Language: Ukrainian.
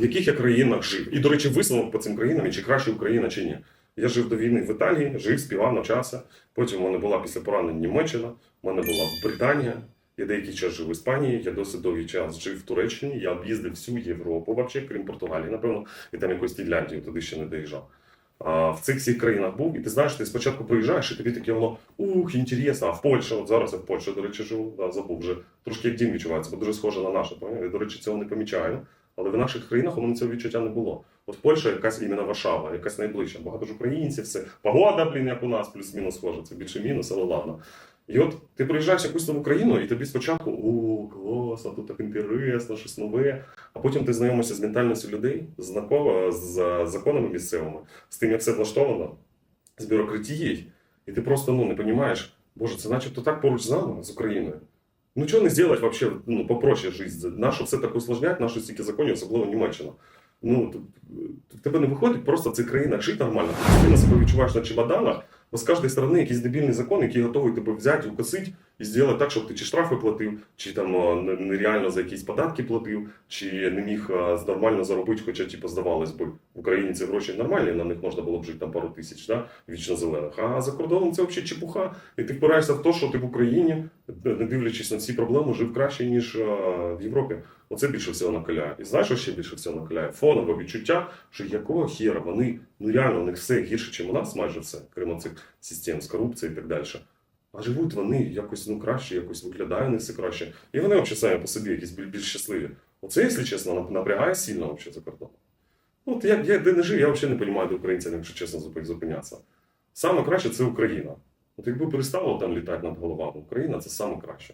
в яких я країнах жив. І, до речі, висновок по цим країнам, і чи краще Україна, чи ні. Я жив до війни в Італії, жив, співав, навчався. Потім в мене була після поранень Німеччина, в мене була Британія. Я деякий час жив в Іспанії, я досить довгий час жив в Туреччині. Я об'їздив всю Європу, взагалі, крім Португалії, напевно, і там якусь Фінляндію туди ще не доїжджав. А в цих всіх країнах був, і ти знаєш, ти спочатку приїжджаєш, і тобі таке воно ух, інтересно, а в Польщі, от зараз я в Польщі, до речі, живу, да, забув вже трошки як дім відчувається, бо дуже схоже на наше. Я, до речі, цього не помічаю. Але в наших країнах у мене цього відчуття не було. От Польща якась іменно Варшава, якась найближча. Багато ж українців, все. Погода, блін, як у нас, плюс-мінус схоже. Це більше мінус, але ладно. І от ти приїжджаєш в якусь нову країну, і тобі спочатку о, класно, тут так інтересно, щось нове. А потім ти знайомишся з ментальністю людей, знакомо з законами місцевими, з тим, як все влаштовано, з бюрократією, і ти просто ну, не розумієш, боже, це начебто так поруч з нами, з Україною. Ну чого не зробити вообще, ну, попроще життя? Нащо все так усложнять, нащо стільки законів, особливо Німеччина. Ну, тебе не виходить просто в цих країнах жити нормально. Ти постійно себе відчуваєш на чемоданах, бо з кожної сторони якийсь дебільний закон, який готовий тебе взяти, укосити і зробити так, щоб ти чи штрафи платив, чи там нереально за якісь податки платив, чи не міг нормально заробити, хоча типу, здавалось би, Україні ці гроші нормальні, на них можна було б жити там пару тисяч, да? вічно зелених. А за кордоном це взагалі чепуха. І ти впираєшся в те, що ти в Україні, не дивлячись на ці проблеми, жив краще, ніж е, в Європі. Оце більше всього накаляє. І знаєш, що ще більше всього накаляє? Фонове відчуття, що якого хіра вони, ну реально, у них все гірше, ніж у нас, майже все, крім цих систем з корупцією і так далі. А живуть вони якось ну, краще, якось виглядає них все краще. І вони взагалі самі по собі якісь більш щасливі. Оце, якщо чесно, напрягає сильно взагалі за кордоном. Ну, от я, я де не жив, я взагалі не розумію, де українцям, якщо чесно, зупинятися. Саме краще це Україна. От якби перестало там літати над головами, Україна це саме краще.